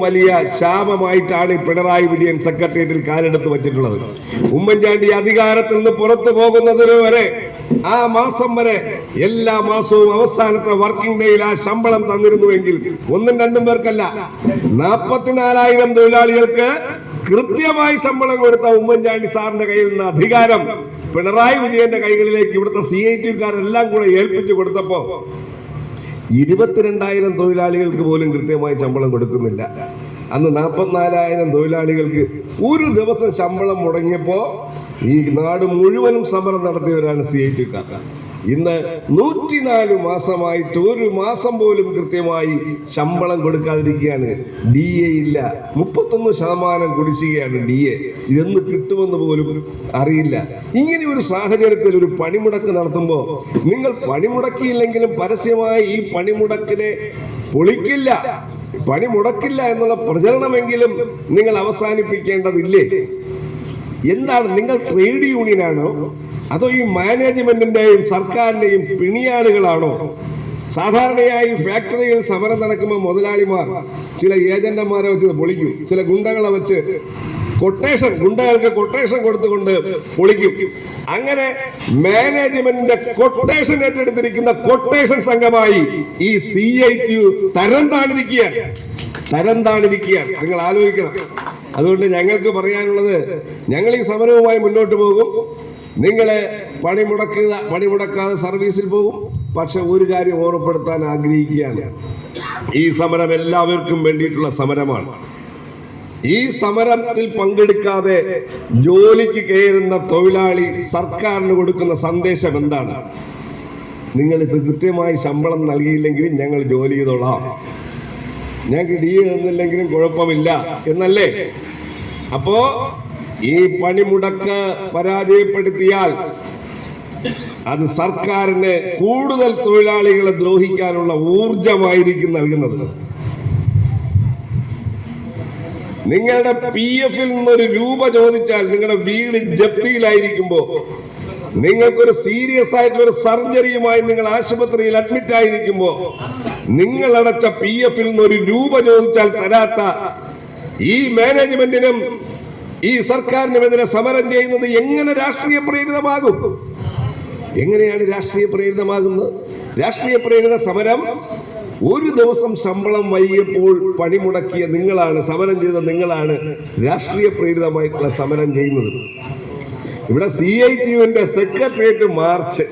വലിയ ശാപമായിട്ടാണ് പിണറായി വിജയൻ സെക്രട്ടേറിയറ്റിൽ കാലെടുത്ത് വെച്ചിട്ടുള്ളത്. ഉമ്മൻചാണ്ടി അധികാരത്തിൽ നിന്ന് പുറത്തു പോകുന്നതിന് വരെ ആ മാസം വരെ എല്ലാ മാസവും അവസാനത്തെ വർക്കിംഗ് ഡേയിൽ ആ ശമ്പളം തന്നിരുന്നുവെങ്കിൽ ഒന്നും രണ്ടും പേർക്കല്ല നാൽപ്പത്തിനാലായിരം തൊഴിലാളികൾക്ക് കൃത്യമായി ശമ്പളം കൊടുത്ത ഉമ്മൻചാണ്ടി സാറിന്റെ കയ്യിൽ നിന്ന് അധികാരം പിണറായി വിജയന്റെ കൈകളിലേക്ക് ഇവിടുത്തെ സി ഐ ടിക്കാരെല്ലാം കൂടെ ഏൽപ്പിച്ചു കൊടുത്തപ്പോ ഇരുപത്തിരണ്ടായിരം തൊഴിലാളികൾക്ക് പോലും കൃത്യമായി ശമ്പളം കൊടുക്കുന്നില്ല. അന്ന് നാൽപ്പത്തിനാലായിരം തൊഴിലാളികൾക്ക് ഒരു ദിവസം ശമ്പളം മുടങ്ങിയപ്പോൾ ഈ നാട് മുഴുവനും സമരം നടത്തിയവരാണ് സി ഐ ടിക്കാർ ഇന്ന് നൂറ്റിനാല് മാസമായിട്ട് ഒരു മാസം പോലും കൃത്യമായി ശമ്പളം കൊടുക്കാതിരിക്കുകയാണ്. ഡി എ ഇല്ല. മുപ്പത്തൊന്ന് ശതമാനം കുടിശ്ശികയാണ് ഡി എ. ഇതെന്ന് കിട്ടുമെന്ന് പോലും അറിയില്ല. ഇങ്ങനെ ഒരു സാഹചര്യത്തിൽ ഒരു പണിമുടക്ക് നടത്തുമ്പോൾ നിങ്ങൾ പണിമുടക്കിയില്ലെങ്കിലും പരസ്യമായി ഈ പണിമുടക്കിനെ പൊളിക്കില്ല. പണി മുടക്കില്ല എന്നുള്ള പ്രചരണമെങ്കിലും നിങ്ങൾ അവസാനിപ്പിക്കേണ്ടതില്ലേ? എന്താണ് നിങ്ങൾ ട്രേഡ് യൂണിയനാണോ? അതോ ഈ മാനേജ്മെന്റിന്റെയും സർക്കാരിന്റെയും പിണിയാളുകളാണോ? സാധാരണയായി ഫാക്ടറിയിൽ സമരം നടക്കുമ്പോൾ മുതലാളിമാർ ചില ഏജന്റന്മാരെ വെച്ച് പൊളിക്കും. ചില ഗുണ്ടകളെ വെച്ച് കൊട്ടേഷൻ ഗുണ്ടകൾക്ക് കൊട്ടേഷൻ കൊടുത്തുകൊണ്ട് പൊളിക്കും. അങ്ങനെ മാനേജ്മെന്റിന്റെ കൊട്ടേഷൻ ഏറ്റെടുത്തിരിക്കുന്ന കൊട്ടേഷൻ സംഘമായി ഈ സി ഐ ടി തരം താണിരിക്കുകയാണ്. തരം താണിരിക്കുകയാണ്. നിങ്ങൾ ആലോചിക്കണം. അതുകൊണ്ട് ഞങ്ങൾക്ക് പറയാനുള്ളത് ഞങ്ങൾ ഈ സമരവുമായി മുന്നോട്ട് പോകും. നിങ്ങളെ പണിമുടക്കുക പണിമുടക്കാതെ സർവീസിൽ പോകും. പക്ഷെ ഒരു കാര്യം ഓർമ്മപ്പെടുത്താൻ ആഗ്രഹിക്കുകയാണ്. ഈ സമരം എല്ലാവർക്കും വേണ്ടിയിട്ടുള്ള സമരമാണ്. ഈ സമരത്തിൽ പങ്കെടുക്കാതെ ജോലിക്ക് കയറുന്ന തൊഴിലാളി സർക്കാരിന് കൊടുക്കുന്ന സന്ദേശം എന്താണ്? നിങ്ങൾ ഇത് കൃത്യമായി ശമ്പളം നൽകിയില്ലെങ്കിൽ ഞങ്ങൾ ജോലി ചെയ്തോളാം. ഞങ്ങൾക്ക് ഡി തന്നില്ലെങ്കിലും കുഴപ്പമില്ല എന്നല്ലേ? അപ്പോ ഈ പണിമുടക്ക് പരാജയപ്പെടുത്തിയാൽ അത് സർക്കാരിന് കൂടുതൽ തൊഴിലാളികളെ ദ്രോഹിക്കാനുള്ള ഊർജമായിരിക്കും നൽകുന്നത്. നിങ്ങളുടെ പി എഫിൽ നിന്നൊരു രൂപ ചോദിച്ചാൽ നിങ്ങളുടെ വീട് ജപ്തിയിലായിരിക്കുമ്പോ നിങ്ങൾക്കൊരു സീരിയസ് ആയിട്ടുള്ള സർജറിയുമായി നിങ്ങൾ ആശുപത്രിയിൽ അഡ്മിറ്റ് ആയിരിക്കുമ്പോ നിങ്ങൾ അടച്ച പി എഫിൽ നിന്ന് ഒരു രൂപ ചോദിച്ചാൽ തരാത്ത ഈ മാനേജ്മെന്റിനും ഈ സർക്കാരിനുമെതിരെ സമരം ചെയ്യുന്നത് എങ്ങനെ രാഷ്ട്രീയ പ്രേരിതമാകും? എങ്ങനെയാണ് രാഷ്ട്രീയ പ്രേരിതമാകുന്നത്? രാഷ്ട്രീയ പ്രേരിത സമരം ഒരു ദിവസം ശമ്പളം വൈകിയപ്പോൾ പണിമുടക്കിയ നിങ്ങളാണ് സമരം ചെയ്ത നിങ്ങളാണ് രാഷ്ട്രീയ പ്രേരിതമായിട്ടുള്ള സമരം ചെയ്യുന്നത്. ഇവിടെ സി ഐ ടി യുവിന്റെ സെക്രട്ടേറിയറ്റ് മാർച്ച്.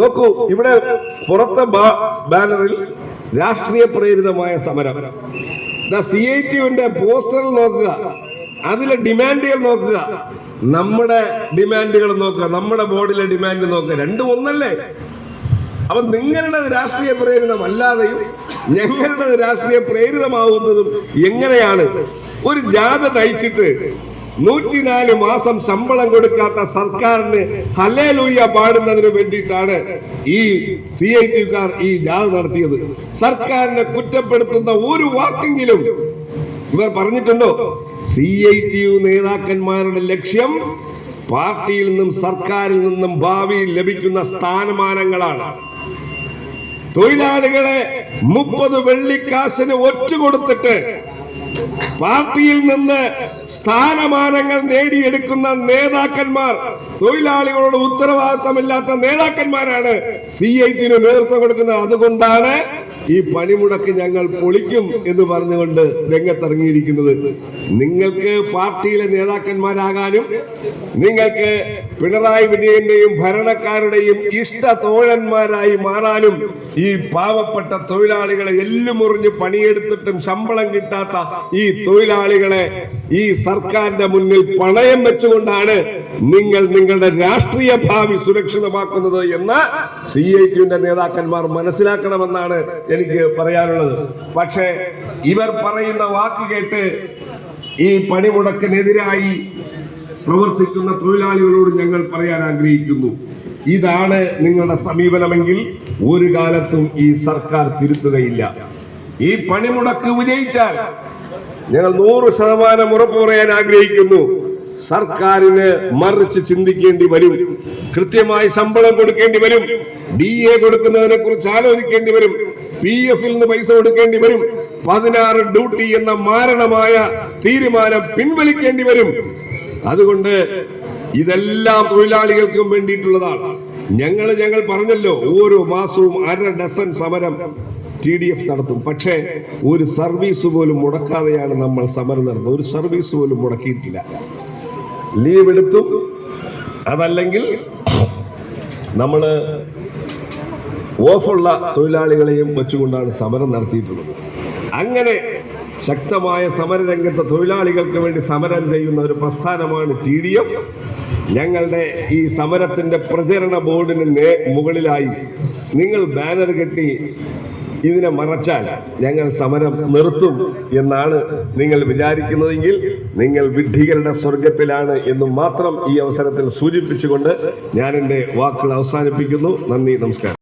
നോക്കൂ ഇവിടെ പുറത്തെ ബാനറിൽ രാഷ്ട്രീയ പ്രേരിതമായ സമരം. സി ഐ ടി യുവിന്റെ പോസ്റ്ററിൽ നോക്കുക. അതിലെ ഡിമാൻഡുകൾ നോക്കുക. നമ്മുടെ ഡിമാൻഡുകൾ നോക്കുക. നമ്മുടെ ബോർഡിലെ ഡിമാൻഡ് നോക്കുക. രണ്ടും ഒന്നല്ലേ? അപ്പൊ നിങ്ങളുടെ രാഷ്ട്രീയ പ്രേരിതം അല്ലാതെയും ഞങ്ങളുടെ രാഷ്ട്രീയ പ്രേരിതമാവുന്നതും എങ്ങനെയാണ്? ഒരു ജാഥ തയ്ച്ചിട്ട് നൂറ്റിനാല് മാസം ശമ്പളം കൊടുക്കാത്ത സർക്കാരിന് ഹലേലൂയ പാടുന്നതിന് വേണ്ടിയിട്ടാണ് ഈ സി ഐ ടിക്കാർ ഈ ജാഥ നടത്തിയത്. സർക്കാരിനെ കുറ്റപ്പെടുത്തുന്ന ഒരു വാക്കെങ്കിലും ഇവർ പറഞ്ഞിട്ടുണ്ടോ? സി ഐ ടി യു നേതാക്കന്മാരുടെ ലക്ഷ്യം പാർട്ടിയിൽ നിന്നും സർക്കാരിൽ നിന്നും ഭാവിയിൽ ലഭിക്കുന്ന സ്ഥാനമാനങ്ങളാണ്. തൊഴിലാളികളെ മുപ്പത് വെള്ളിക്കാശിന് ഒറ്റ കൊടുത്തിട്ട് പാർട്ടിയിൽ നിന്ന് സ്ഥാനമാനങ്ങൾ നേടിയെടുക്കുന്ന നേതാക്കന്മാർ തൊഴിലാളികളോട് ഉത്തരവാദിത്തമില്ലാത്ത നേതാക്കന്മാരാണ് സി ഐ ടിന് നേതൃത്വം കൊടുക്കുന്നത്. അതുകൊണ്ടാണ് ഈ പണിമുടക്ക് ഞങ്ങൾ പൊളിക്കും എന്ന് പറഞ്ഞുകൊണ്ട് രംഗത്തിറങ്ങിയിരിക്കുന്നത്. നിങ്ങൾക്ക് പാർട്ടിയിലെ നേതാക്കന്മാരാകാനും നിങ്ങൾക്ക് പിണറായി വിജയന്റെയും ഭരണക്കാരുടെയും ഇഷ്ട തോഴന്മാരായി മാറാനും ഈ പാവപ്പെട്ട തൊഴിലാളികളെ എല്ലുമുറിഞ്ഞ് പണിയെടുത്തിട്ടും ശമ്പളം കിട്ടാത്ത ഈ തൊഴിലാളികളെ ഈ സർക്കാരിന്റെ മുന്നിൽ പണയം വെച്ചുകൊണ്ടാണ് നിങ്ങൾ നിങ്ങളുടെ രാഷ്ട്രീയ ഭാവി സുരക്ഷിതമാക്കുന്നത് എന്ന് സി ഐ ടിയുടെ നേതാക്കന്മാർ മനസ്സിലാക്കണമെന്നാണ് എനിക്ക് പറയാനുള്ളത്. പക്ഷേ ഇവർ പറയുന്ന വാക്ക് കേട്ട് ഈ പണിമുടക്കിനെതിരായി പ്രവർത്തിക്കുന്ന തൊഴിലാളികളോട് ഞങ്ങൾ പറയാൻ ആഗ്രഹിക്കുന്നു. ഇതാണ് നിങ്ങളുടെ സമീപനമെങ്കിൽ ഒരു കാലത്തും ഈ സർക്കാർ തിരുത്തുകയില്ല. ഈ പണിമുടക്ക് വിജയിച്ചാൽ ഞങ്ങൾ നൂറ് ശതമാനം ഉറപ്പ് പറയാൻ ആഗ്രഹിക്കുന്നു. സർക്കാരിന് മറിച്ച് ചിന്തിക്കേണ്ടി വരും. കൃത്യമായി ശമ്പളം കൊടുക്കേണ്ടി വരും. ഡി എ കൊടുക്കുന്നതിനെ കുറിച്ച് ആലോചിക്കേണ്ടി വരും. പി എഫിൽ നിന്ന് പൈസ കൊടുക്കേണ്ടി വരും. പതിനാറ് ഡ്യൂട്ടി എന്ന മാരണമായ തീരുമാനം പിൻവലിക്കേണ്ടി വരും. അതുകൊണ്ട് ഇതെല്ലാം തൊഴിലാളികൾക്കും വേണ്ടിയിട്ടുള്ളതാണ്. ഞങ്ങൾ ഞങ്ങൾ പറഞ്ഞല്ലോ ഓരോ മാസവും അര ഡസൻ സമരം ടി ഡി എഫ് നടത്തും. പക്ഷേ ഒരു സർവീസ് പോലും മുടക്കാതെയാണ് നമ്മൾ സമരം നടത്തുന്നത്. ഒരു സർവീസ് പോലും മുടക്കിയിട്ടില്ല. ലീവ് എടുത്തു. അതല്ലെങ്കിൽ നമ്മൾ ഓഫുള്ള തൊഴിലാളികളെയും വെച്ചുകൊണ്ടാണ് സമരം നടത്തിയിട്ടുള്ളത്. അങ്ങനെ ശക്തമായ സമരരംഗത്തെ തൊഴിലാളികൾക്ക് വേണ്ടി സമരം ചെയ്യുന്ന ഒരു പ്രസ്ഥാനമാണ് ടി ഡി എഫ്. ഞങ്ങളുടെ ഈ സമരത്തിന്റെ പ്രചരണ ബോർഡിന് മുകളിലായി നിങ്ങൾ ബാനർ കെട്ടി ഇതിനെ മറച്ചാൽ ഞങ്ങൾ സമരം നിർത്തും എന്നാണ് നിങ്ങൾ വിചാരിക്കുന്നതെങ്കിൽ നിങ്ങൾ വിഡ്ഢികളുടെ സ്വർഗത്തിലാണ് എന്ന് മാത്രം ഈ അവസരത്തിൽ സൂചിപ്പിച്ചുകൊണ്ട് ഞാൻ എന്റെ വാക്കുകൾ അവസാനിപ്പിക്കുന്നു. നന്ദി നമസ്കാരം.